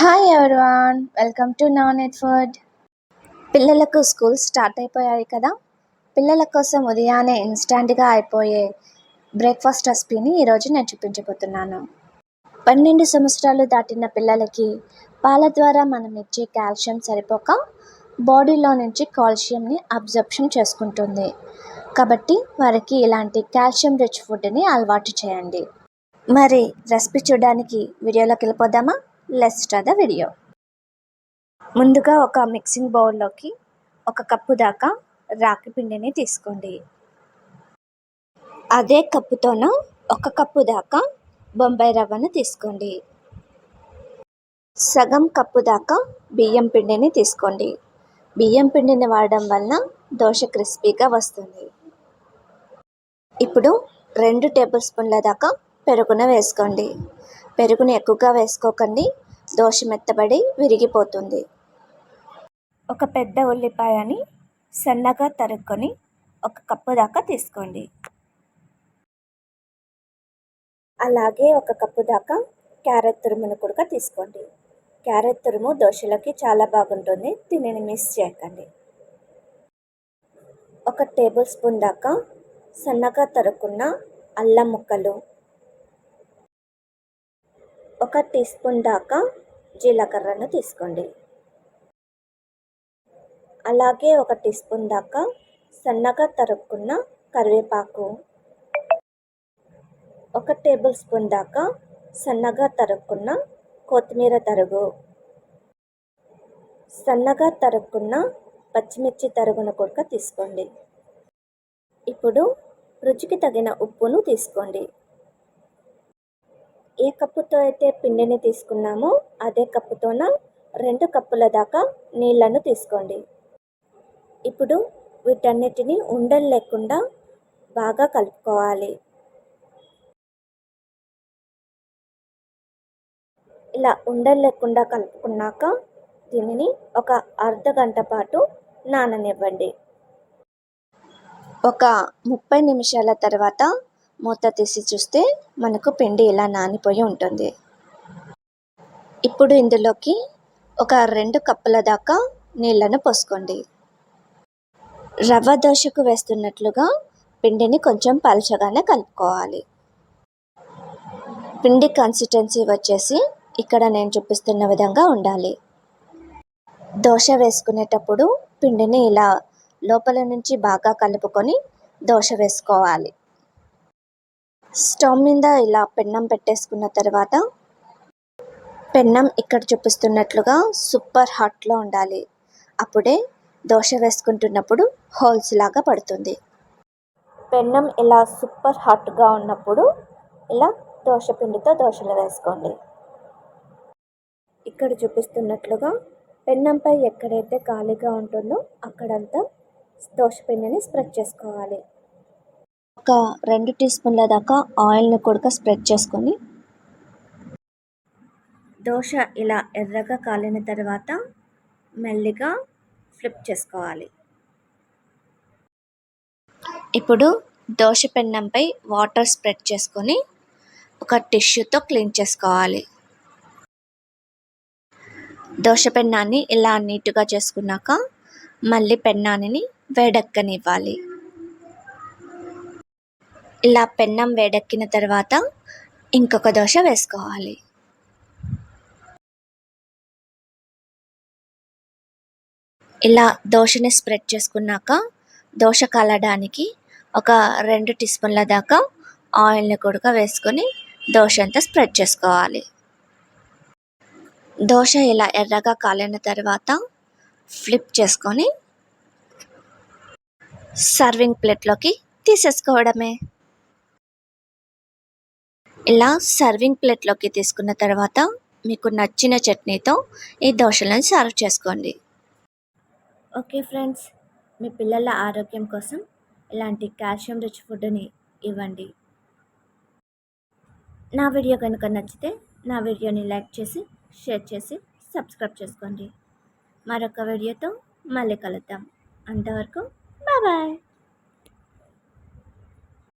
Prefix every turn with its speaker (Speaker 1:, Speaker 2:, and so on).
Speaker 1: Hi everyone welcome to nan at food పిల్లలకు school start అయిపోయాయి కదా. పిల్లల కోసం ఉదయాన్నే ఇన్స్టాంట్గా అయిపోయే బ్రేక్ఫాస్ట్ రెసిపీని ఈరోజు నేను చూపించబోతున్నాను. పన్నెండు సంవత్సరాలు దాటిన పిల్లలకి పాల ద్వారా మనం ఇచ్చే కాల్షియం సరిపోక బాడీలో నుంచి కాల్షియంని అబ్జర్ప్షన్ చేసుకుంటుంది. కాబట్టి వారికి ఇలాంటి కాల్షియం రిచ్ ఫుడ్ని అలవాటు చేయండి. మరి రెసిపీ చూడడానికి వీడియోలోకి వెళ్ళిపోదామా? లెస్ ద వీడియో ముందుగా ఒక మిక్సింగ్ బౌల్లోకి ఒక కప్పు దాకా రాగి పిండిని తీసుకోండి. అదే కప్పుతోన ఒక కప్పు దాకా బొంబాయి రవ్వను తీసుకోండి. సగం కప్పు దాకా బియ్యం పిండిని తీసుకోండి. బియ్యం పిండిని వాడడం వలన దోశ క్రిస్పీగా వస్తుంది. ఇప్పుడు రెండు టేబుల్ స్పూన్ల దాకా పెరుగున వేసుకోండి. పెరుగును ఎక్కువగా వేసుకోకండి. దోశ మెత్తబడి విరిగిపోతుంది. ఒక పెద్ద ఉల్లిపాయని సన్నగా తరుక్కొని ఒక కప్పు దాకా తీసుకోండి. అలాగే ఒక కప్పు దాకా క్యారెట్ తురుమును కూడా తీసుకోండి. క్యారెట్ తురుము దోశలకి చాలా బాగుంటుంది. దీనిని మిస్ చేయకండి. ఒక టేబుల్ స్పూన్ దాకా సన్నగా తరుక్కున్న అల్లం ముక్కలు ఒక టీ స్పూన్ దాకా జీలకర్రను తీసుకోండి. అలాగే ఒక టీ స్పూన్ దాకా సన్నగా తరుక్కున్న కరివేపాకు. ఒక టేబుల్ స్పూన్ దాకా సన్నగా తరుక్కున్న కొత్తిమీర తరుగు. సన్నగా తరుక్కున్న పచ్చిమిర్చి తరుగును కూడా తీసుకోండి. ఇప్పుడు రుచికి తగిన ఉప్పును తీసుకోండి. ఏ కప్పుతో అయితే పిండిని తీసుకున్నామో అదే కప్పుతోన రెండు కప్పుల దాకా నీళ్ళను తీసుకోండి. ఇప్పుడు వీటన్నిటిని ఉండలు లేకుండా బాగా కలుపుకోవాలి. ఇలా ఉండలు లేకుండా కలుపుకున్నాక దీనిని ఒక అర్ధ గంట పాటు నాననివ్వండి. ఒక ముప్పై నిమిషాల తర్వాత మూత తీసి చూస్తే మనకు పిండి ఇలా నానిపోయి ఉంటుంది. ఇప్పుడు ఇందులోకి ఒక రెండు కప్పుల దాకా నీళ్ళను పోసుకోండి. రవ్వ దోశకు వేస్తున్నట్లుగా పిండిని కొంచెం పలచగానే కలుపుకోవాలి. పిండి కన్సిస్టెన్సీ వచ్చేసి ఇక్కడ నేను చూపిస్తున్న విధంగా ఉండాలి. దోశ వేసుకునేటప్పుడు పిండిని ఇలా లోపల నుంచి బాగా కలుపుకొని దోశ వేసుకోవాలి. స్టవ్ మీద ఇలా పెన్నం పెట్టేసుకున్న తర్వాత పెన్నం ఇక్కడ చూపిస్తున్నట్లుగా సూపర్ హాట్లో ఉండాలి. అప్పుడే దోశ వేసుకుంటున్నప్పుడు హోల్స్ లాగా పడుతుంది. పెన్నం ఇలా సూపర్ హాట్గా ఉన్నప్పుడు ఇలా దోశ పిండితో దోశలు వేసుకోండి. ఇక్కడ చూపిస్తున్నట్లుగా పెన్నంపై ఎక్కడైతే ఖాళీగా ఉంటుందో అక్కడంతా దోశ పిండిని స్ప్రెడ్ చేసుకోవాలి. ఒక రెండు టీ స్పూన్ల దాకా ఆయిల్ని కూడా స్ప్రెడ్ చేసుకొని దోశ ఇలా ఎర్రగా కాలిన తర్వాత మెల్లిగా ఫ్లిప్ చేసుకోవాలి. ఇప్పుడు దోశ పెన్నంపై వాటర్ స్ప్రెడ్ చేసుకొని ఒక టిష్యూతో క్లీన్ చేసుకోవాలి. దోశ పెన్నాన్ని ఇలా నీట్గా చేసుకున్నాక మళ్ళీ పెన్నాన్ని వేడెక్కనివ్వాలి. ఇలా పెన్నం వేడెక్కిన తర్వాత ఇంకొక దోశ వేసుకోవాలి. ఇలా దోశని స్ప్రెడ్ చేసుకున్నాక దోశ కలడానికి ఒక రెండు టీ స్పూన్ల దాకా ఆయిల్ని కూడా వేసుకొని దోశ అంతా స్ప్రెడ్ చేసుకోవాలి. దోశ ఇలా ఎర్రగా కాలిన తర్వాత ఫ్లిప్ చేసుకొని సర్వింగ్ ప్లేట్లోకి తీసేసుకోవడమే. ఇలా సర్వింగ్ ప్లేట్లోకి తీసుకున్న తర్వాత మీకు నచ్చిన చట్నీతో ఈ దోశలను సర్వ్ చేసుకోండి. ఓకే ఫ్రెండ్స్ మీ పిల్లల ఆరోగ్యం కోసం ఇలాంటి కాల్షియం రిచ్ ఫుడ్ని ఇవ్వండి. నా వీడియో కనుక నచ్చితే నా వీడియోని లైక్ చేసి షేర్ చేసి సబ్స్క్రైబ్ చేసుకోండి. మరొక వీడియోతో మళ్ళీ కలుద్దాం. అంతవరకు బాయ్.